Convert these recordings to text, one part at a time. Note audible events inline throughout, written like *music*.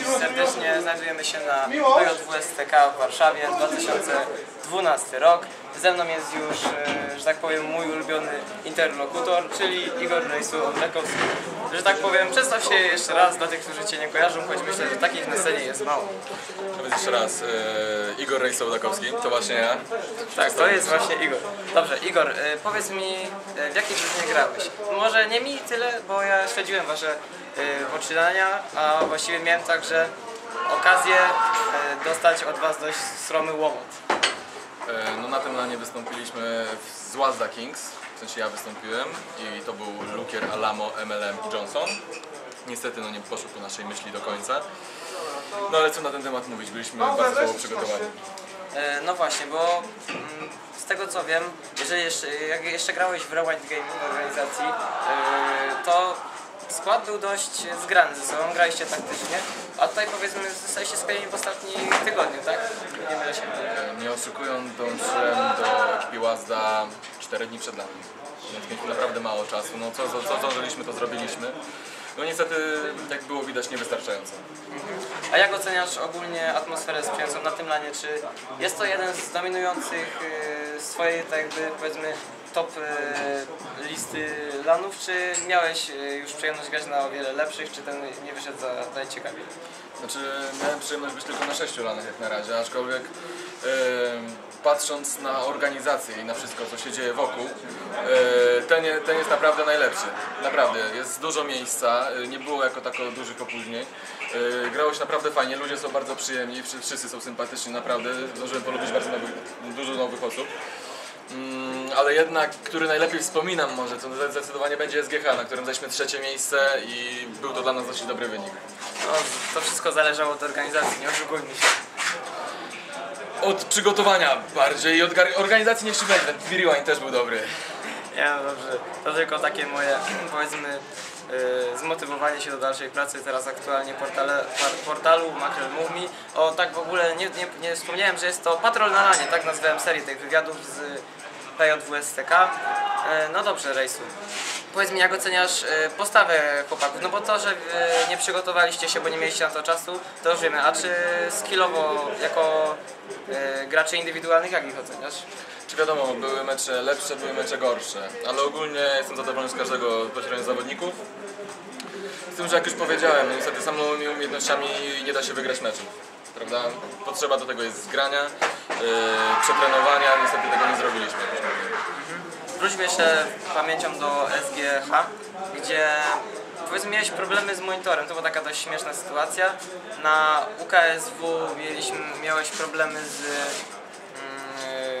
Serdecznie znajdujemy się na PJWSTK w Warszawie 2012 rok. Ze mną jest już, e, że tak powiem, mój ulubiony interlokutor, czyli Igor Rejsu Lekowski. Że tak powiem, przedstaw się jeszcze raz dla tych, którzy Cię nie kojarzą, choć myślę, że takich na scenie jest mało. A więc jeszcze raz, e, Igor Rejsołdakowski, to właśnie ja. Tak, to jest właśnie Igor. Dobrze, Igor, e, powiedz mi, e, w jakiej drużynie grałeś? Może nie mi tyle, bo ja śledziłem Wasze e, poczynania, a właściwie miałem także okazję e, dostać od Was dość sromy łomot. E, no na tym lanie wystąpiliśmy z Wazda Kings, w sensie ja wystąpiłem i to był Lukier, Alamo, MLM i Johnson. Niestety no nie poszło po naszej myśli do końca. No ale co na ten temat mówić, byliśmy bardzo słabo przygotowani. E, No właśnie, bo mm, z tego co wiem, jeżeli jeszcze, jak jeszcze grałeś w Rewind Gaming organizacji, e, to skład był dość zgrany ze sobą, graliście taktycznie, a tutaj powiedzmy zostaliście sklejeni w ostatnim tygodniu, tak? Nie mylę się. E, Nie oszukując, dołączyłem do ekipy Wazda 4 dni przed nami. Więc mieliśmy naprawdę mało czasu. No co, co zdążyliśmy, to zrobiliśmy. No niestety, jak było widać, niewystarczająco. A jak oceniasz ogólnie atmosferę sprzyjającą na tym lanie? Czy jest to jeden z dominujących e, swojej, tak jakby powiedzmy, top e, listy lanów, czy miałeś e, już przyjemność grać na o wiele lepszych, czy ten nie wyszedł za najciekawiej? Znaczy, miałem przyjemność być tylko na sześciu lanach jak na razie, aczkolwiek patrząc na organizację i na wszystko, co się dzieje wokół, ten, ten jest naprawdę najlepszy. Naprawdę, jest dużo miejsca, e, nie było jako tako dużych opóźnień. E, grało się naprawdę fajnie, ludzie są bardzo przyjemni, wszy- wszyscy są sympatyczni, naprawdę. Zdążyłem polubić bardzo nowych, dużo nowych osób. Mm, ale jednak, który najlepiej wspominam może, to zdecydowanie będzie SGH, na którym zajęliśmy trzecie miejsce i był to dla nas dosyć dobry wynik. No, to wszystko zależało od organizacji, nie oszukujmy się. Od przygotowania bardziej i od organizacji nie szczególnie, ten Rewind też był dobry. Nie, no dobrze. To tylko takie moje, powiedzmy, yy, zmotywowanie się do dalszej pracy. Teraz aktualnie portale, portalu Makrel Move Me. O, tak w ogóle nie, nie, nie wspomniałem, że jest to Patrol na lanie, tak nazwałem serię tych wywiadów z PJWSTK. Yy, no dobrze, Rejsu. Powiedz mi, jak oceniasz e, postawę chłopaków? No bo to, że nie przygotowaliście się, bo nie mieliście na to czasu, to już wiemy. A czy skillowo, jako graczy indywidualnych, jak ich oceniasz? Czy wiadomo, były mecze lepsze, były mecze gorsze, ale ogólnie jestem zadowolony z każdego bezpośrednio zawodników. Z tym, że jak już powiedziałem, no niestety samymi umiejętnościami nie da się wygrać meczu. Prawda? Potrzeba do tego jest zgrania, yy, przetrenowania, niestety tego nie zrobiliśmy. Wróćmy jeszcze pamięcią do SGH, gdzie powiedzmy miałeś problemy z monitorem, to była taka dość śmieszna sytuacja. Na UKSW mieliśmy, miałeś problemy z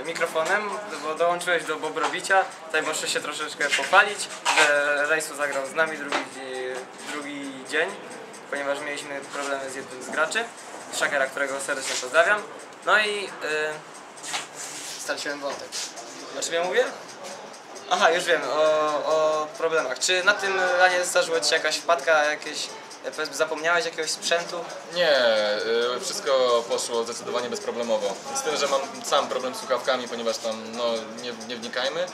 mikrofonem, bo dołączyłeś do Bobrobicia, tutaj muszę się troszeczkę pochwalić, że Rejsu zagrał z nami drugi, drugi dzień, ponieważ mieliśmy problemy z jednym z graczy, Szakera, którego serdecznie pozdrawiam. No i... Yy, straciłem wątek. O czym ja mówię? Aha, już wiem, o, o problemach. Czy na tym lanie zdarzyła Ci się jakaś wpadka, jakieś, e, powiedzmy, zapomniałeś jakiegoś sprzętu? Nie, y, wszystko poszło zdecydowanie bezproblemowo. Z tym, że mam sam problem z słuchawkami, ponieważ tam, no, nie, nie wnikajmy.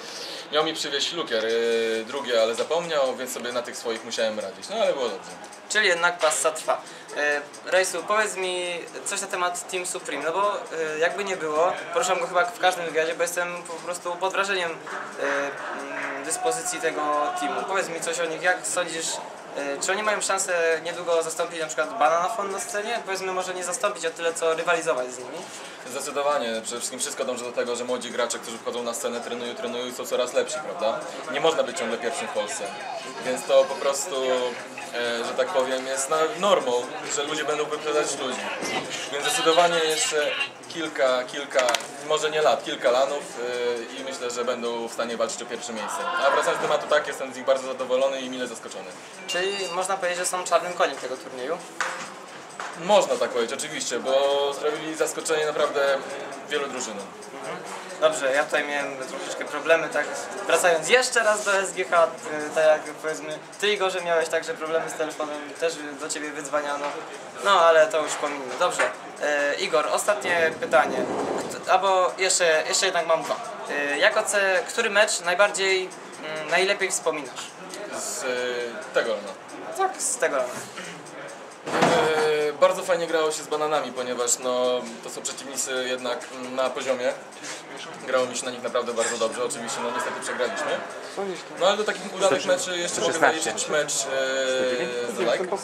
Miał mi przywieźć lukier y, drugie, ale zapomniał, więc sobie na tych swoich musiałem radzić. No ale było dobrze. Czyli jednak passa trwa. E, Rejsu, powiedz mi coś na temat Team Supreme, no bo e, jakby nie było, poruszam go chyba w każdym wywiadzie, bo jestem po prostu pod wrażeniem e, mm, dyspozycji tego teamu. Powiedz mi coś o nich, jak sądzisz, czy oni mają szansę niedługo zastąpić na przykład Bananafon na scenie? Powiedzmy może nie zastąpić, a tyle co rywalizować z nimi. Zdecydowanie. Przede wszystkim wszystko dąży do tego, że młodzi gracze, którzy wchodzą na scenę, trenują, trenują i są coraz lepsi, prawda? Nie można być ciągle pierwszym w Polsce. Więc to po prostu, e, że tak powiem, jest normą, że ludzie będą wyprzedzać ludzi. Więc zdecydowanie jeszcze kilka, kilka, może nie lat, kilka lanów e, i myślę, że będą w stanie walczyć o pierwsze miejsce. A wracając do tematu, tak, jestem z nich bardzo zadowolony i mile zaskoczony. Czyli można powiedzieć, że są czarnym koniem tego turnieju. Można tak powiedzieć, oczywiście, bo zrobili zaskoczenie naprawdę wielu drużynom. Dobrze, ja tutaj miałem troszeczkę problemy, tak wracając jeszcze raz do SGH, y, tak jak powiedzmy Ty Igorze miałeś także problemy z telefonem, też do Ciebie wydzwaniano, no ale to już pominę. Dobrze, e, Igor, ostatnie pytanie, Kto- albo jeszcze, jeszcze jednak mam dwa. E, jak oce, który mecz najbardziej, mm, najlepiej wspominasz? Z e, tego, no. Tak, z tego rana. Bardzo fajnie grało się z bananami, ponieważ no, to są przeciwnicy jednak na poziomie. Grało mi się na nich naprawdę bardzo dobrze. Oczywiście no niestety przegraliśmy. No ale do takich udanych meczy jeszcze mogę 16. zaliczyć mecz e, z Like.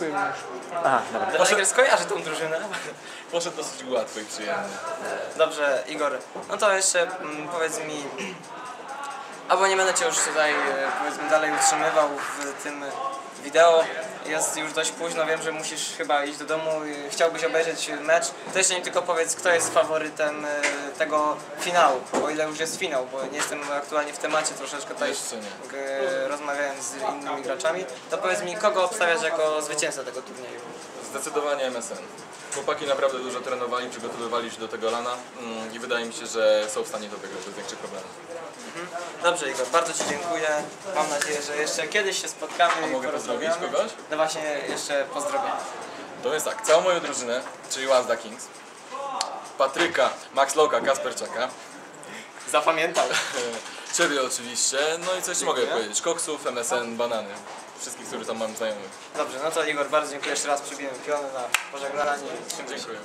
Aha, dobra. Tiger skojarzy tą drużynę. *laughs* Poszedł dosyć łatwo i przyjemnie. Dobrze, Igor, no to jeszcze mm, powiedz mi, albo nie będę Cię już tutaj e, powiedzmy dalej utrzymywał w tym wideo. Jest już dość późno, wiem, że musisz chyba iść do domu i chciałbyś obejrzeć mecz. To jeszcze mi tylko powiedz, kto jest faworytem e, tego finału, o ile już jest finał, bo nie jestem aktualnie w temacie troszeczkę tutaj nie. g- rozmawiałem z innymi graczami. To powiedz mi, kogo obstawiasz jako zwycięzcę tego turnieju? Zdecydowanie MSN. Chłopaki naprawdę dużo trenowali, przygotowywali się do tego lana mm, i wydaje mi się, że są w stanie to wygrać bez większych problemów. Dobrze Igor, bardzo Ci dziękuję. Mam nadzieję, że jeszcze kiedyś się spotkamy A mogę pozdrowić kogoś? No właśnie, jeszcze pozdrowię. To więc tak, całą moją drużynę, czyli Łazda Kings, Patryka, Max Loka, Kasperczaka, Zapamiętał. *laughs* Ciebie oczywiście, no i coś ci mogę powiedzieć, Koksów, MSN, Banany, wszystkich, którzy tam mam znajomych. Dobrze, no to Igor, bardzo dziękuję jeszcze raz. Przybiłem piony na pożegnanie. Dziękuję.